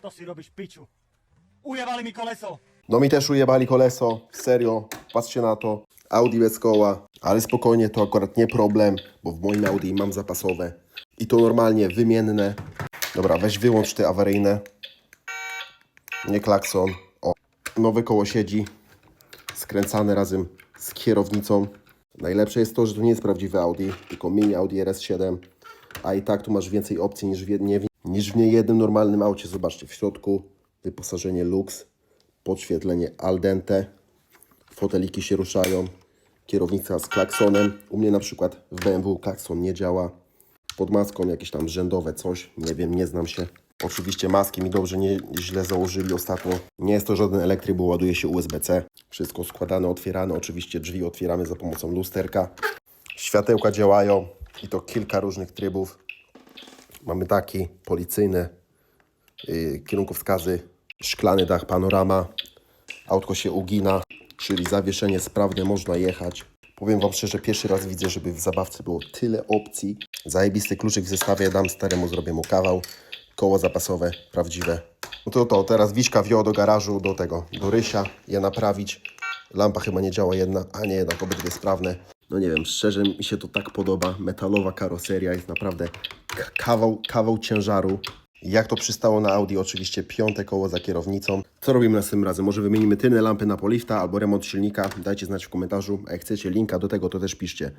To si robisz piciu. Ujebali mi koleso. No mi też ujebali koleso, serio, patrzcie na to. Audi bez koła, ale spokojnie, to akurat nie problem, bo w moim Audi mam zapasowe. I to normalnie, wymienne. Dobra, weź wyłącz te awaryjne. Nie klakson. O, nowe koło siedzi. Skręcane razem z kierownicą. Najlepsze jest to, że to nie jest prawdziwy Audi, tylko mini Audi RS7. A i tak tu masz więcej opcji niż w, jednie, niż w niejednym normalnym aucie. Zobaczcie, w środku wyposażenie Lux, podświetlenie al dente, foteliki się ruszają, kierownica z klaksonem. U mnie na przykład w BMW klakson nie działa. Pod maską jakieś tam rzędowe coś, nie wiem, nie znam się. Oczywiście maski mi dobrze nie źle założyli ostatnio. Nie jest to żaden elektryk, bo ładuje się USB-C. Wszystko składane, otwierane. Oczywiście drzwi otwieramy za pomocą lusterka. Światełka działają i to kilka różnych trybów. Mamy taki policyjny, yy, kierunkowskazy, szklany dach, panorama, autko się ugina, czyli zawieszenie sprawne, można jechać. Powiem Wam szczerze, pierwszy raz widzę, żeby w zabawce było tyle opcji. Zajebisty kluczyk w zestawie, dam staremu, zrobię mu kawał. Koło zapasowe, prawdziwe. No to to, teraz Wiśka wzięła do garażu, do tego, do Rysia, je naprawić. Lampa chyba nie działa jedna, a nie, jednak obydwie sprawne. No nie wiem, szczerze mi się to tak podoba. Metalowa karoseria jest naprawdę kawał, kawał ciężaru. Jak to przystało na Audi, oczywiście piąte koło za kierownicą. Co robimy następnym razem? Może wymienimy tylne lampy na polifta albo remont silnika? Dajcie znać w komentarzu. A jak chcecie linka do tego, to też piszcie.